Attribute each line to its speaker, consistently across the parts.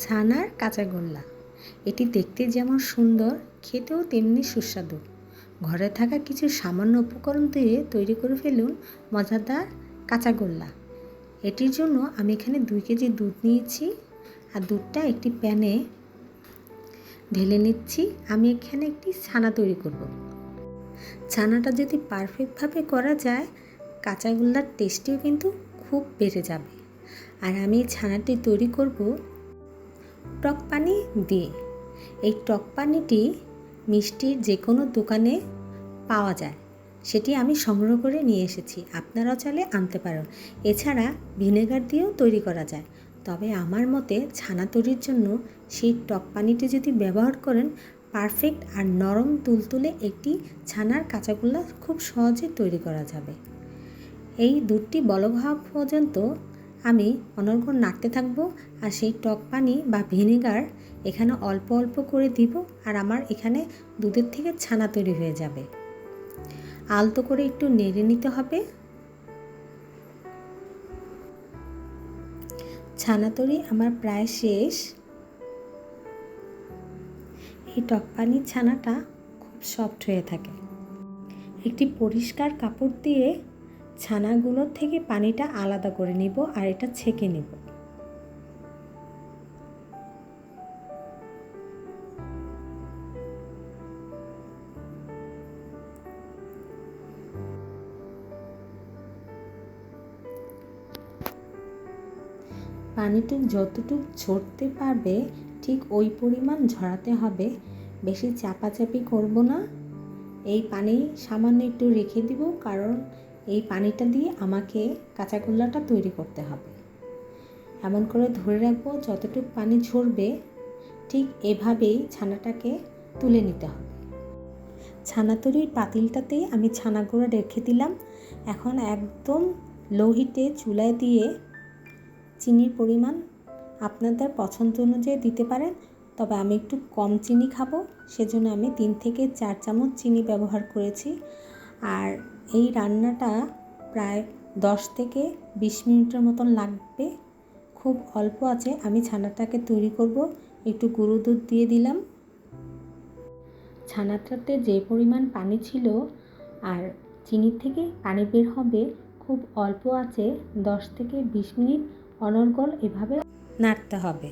Speaker 1: ছানার কাঁচাগোল্লা এটি দেখতে যেমন সুন্দর, খেতেও তেমনি সুস্বাদু। ঘরে থাকা কিছু সামান্য উপকরণ দিয়ে তৈরি করে ফেলুন মজাদার কাঁচাগোল্লা এটির জন্য আমি এখানে দুই কেজি দুধ নিয়েছি আর দুধটা একটি প্যানে ঢেলে নিচ্ছি। আমি এখানে একটি ছানা তৈরি করব। ছানাটা যদি পারফেক্টভাবে করা যায় কাঁচাগোল্লার টেস্টিও কিন্তু খুব বেড়ে যাবে। আর আমি ছানাটি তৈরি করব টক পানি দিয়ে এই টক পানিটি মিষ্টির যে কোনো দোকানে পাওয়া যায়। সেটি আমি সংগ্রহ করে নিয়ে এসেছি। আপনারা চাইলে আনতে পারেন। এছাড়া ভিনেগার দিয়েও তৈরি করা যায়। তবে আমার মতে ছানা তৈরির জন্য সেই টক পানিটি যদি ব্যবহার করেন, পারফেক্ট আর নরম তুলতুলে একটি ছানার কাঁচাগোল্লা খুব সহজে তৈরি করা যাবে। এই দুধটি হওয়া পর্যন্ত আমি অনর্গণ নাড়তে থাকব আর সেই টক পানি বা ভিনেগার এখানে অল্প অল্প করে দিব আর আমার এখানে দুধের থেকে ছানা তৈরি হয়ে যাবে। আলতো করে একটু নেড়ে নিতে হবে। ছানা তৈরি আমার প্রায় শেষ। এই টক পানির ছানাটা খুব সফট হয়ে থাকে। একটি পরিষ্কার কাপড় দিয়ে ছানাগুলোর থেকে পানিটা আলাদা করে নিব আর এটা ছেঁকে নিব। পানিটুক যতটুক ঝরতে পারবে, ঠিক ওই পরিমাণ ঝরাতে হবে। বেশি চাপাচাপি করব না। এই পানি সামান্য একটু রেখে দিব, কারণ এই পানিটা দিয়ে আমাকে কাঁচাগোল্লাটা তৈরি করতে হবে। এমন করে ধরে রাখব, যতটুকু পানি ঝরবে, ঠিক এভাবেই ছানাটাকে তুলে নিতে হবে। ছানা তৈরির পাতিলটাতেই আমি ছানাগুলো রেখে দিলাম। এখন একদম লো হিটে চুলায় দিয়ে চিনির পরিমাণ আপনাদের পছন্দ অনুযায়ী দিতে পারেন, তবে আমি একটু কম চিনি খাব, সেজন্য আমি তিন থেকে চার চামচ চিনি ব্যবহার করেছি। আর এই রান্নাটা প্রায় দশ থেকে বিশ মিনিটের মতন লাগবে। খুব অল্প আছে, আমি ছানাটাকে তৈরি করব। একটু গুঁড়ো দুধ দিয়ে দিলাম। ছানাটাতে যে পরিমাণ পানি ছিল আর চিনির থেকে পানি বের হবে, খুব অল্প আছে, দশ থেকে বিশ মিনিট অনর্গল এভাবে নাড়তে হবে।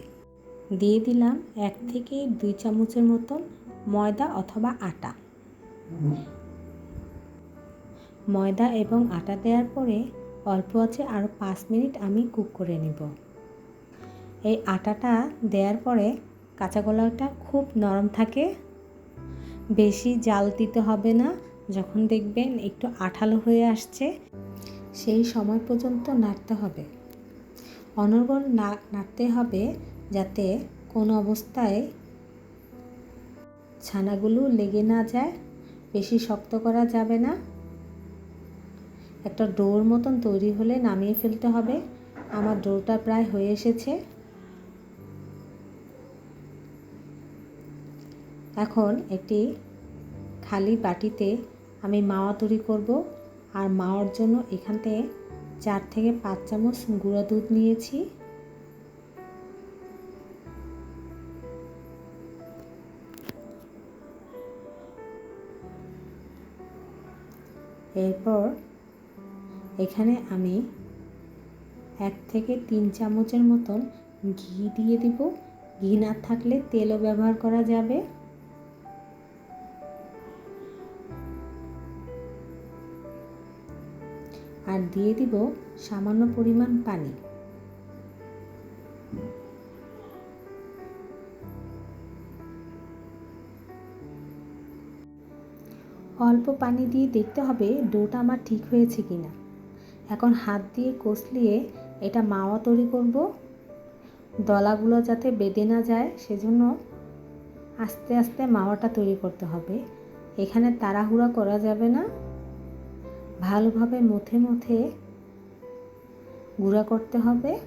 Speaker 1: দিয়ে দিলাম এক থেকে দুই চামচের মতন ময়দা অথবা আটা। ময়দা এবং আটা দেওয়ার পরে অল্প আছে আরও পাঁচ মিনিট আমি কুক করে নিব। এই আটাটা দেওয়ার পরে কাঁচা কলাটা খুব নরম থাকে। বেশি জাল দিতে হবে না, যখন দেখবেন একটু আঠালো হয়ে আসছে, সেই সময় পর্যন্ত নাড়তে হবে। অনর্গল না, নাড়তে হবে যাতে কোনো অবস্থায় ছানাগুলো লেগে না যায়, বেশি শক্ত করা যাবে না। একটা ডোর মতন তৈরি হলে নামিয়ে ফেলতে হবে। আমার ডোরটা প্রায় হয়ে এসেছে। এখন একটি খালি বাটিতে আমি মাওয়া তৈরি করব। আর মাওয়ার জন্য এখান থেকে চার থেকে পাঁচ চামচ গুঁড়া দুধ নিয়েছি। এরপর এখানে আমি এক থেকে তিন চামচের মতন ঘি দিয়ে দিব। ঘি না থাকলে তেলও ব্যবহার করা যাবে। আর দিয়ে দিব সামান্য পরিমাণ পানি। অল্প পানি দিয়ে দেখতে হবে ডোটা আমার ঠিক হয়েছে কি না এখন হাত দিয়ে কষলিয়ে এটা মাওয়া তৈরি করব। দলাগুলো যাতে বেঁধে না যায়, সেজন্য আস্তে আস্তে মাওয়াটা তৈরি করতে হবে। এখানে তাড়াহুড়া করা যাবে না। ভালোভাবে মথে মথে গুঁড়া করতে হবে।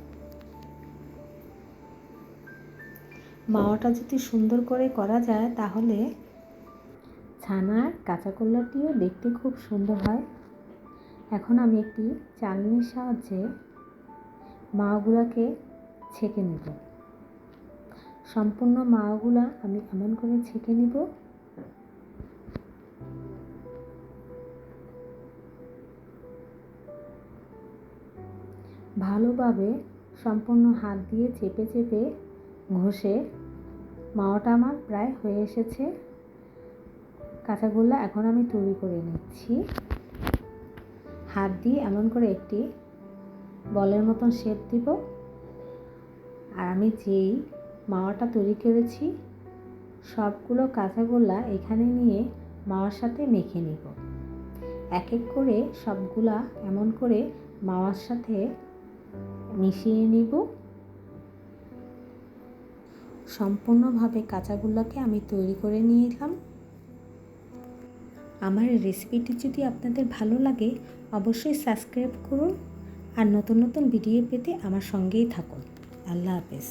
Speaker 1: মাওয়াটা যদি সুন্দর করে করা যায়, তাহলে ছানার কাঁচা কল্লাটিও দেখতে খুব সুন্দর হয়। এখন আমি একটি চালনির সাহায্যে মাওয়াগুলোকে ছেঁকে নেব। সম্পূর্ণ মাওগুলা আমি এমন করে ছেঁকে নিব। ভালোভাবে সম্পূর্ণ হাত দিয়ে চেপে চেপে ঘষে মাওয়াটা আমার প্রায় হয়ে এসেছে। কাঁচাগোল্লা এখন আমি তৈরি করে নিচ্ছি। হাত দিয়ে এমন করে একটি বলের মতন শেপ দিব। আর আমি যেই মাওয়াটা তৈরি করেছি, সবগুলো কাঁচাগোল্লা এখানে নিয়ে মাওয়ার সাথে মেখে নিব। এক এক করে সবগুলা এমন করে মাওয়ার সাথে মিশিয়ে নিব। সম্পূর্ণভাবে কাঁচাগোল্লাকে আমি তৈরি করে নিয়ে এলাম আমার রেসিপিটি যদি আপনাদের ভালো লাগে, অবশ্যই সাবস্ক্রাইব করুন আর নতুন নতুন ভিডিও পেতে আমার সঙ্গেই থাকুন। আল্লাহ হাফেজ।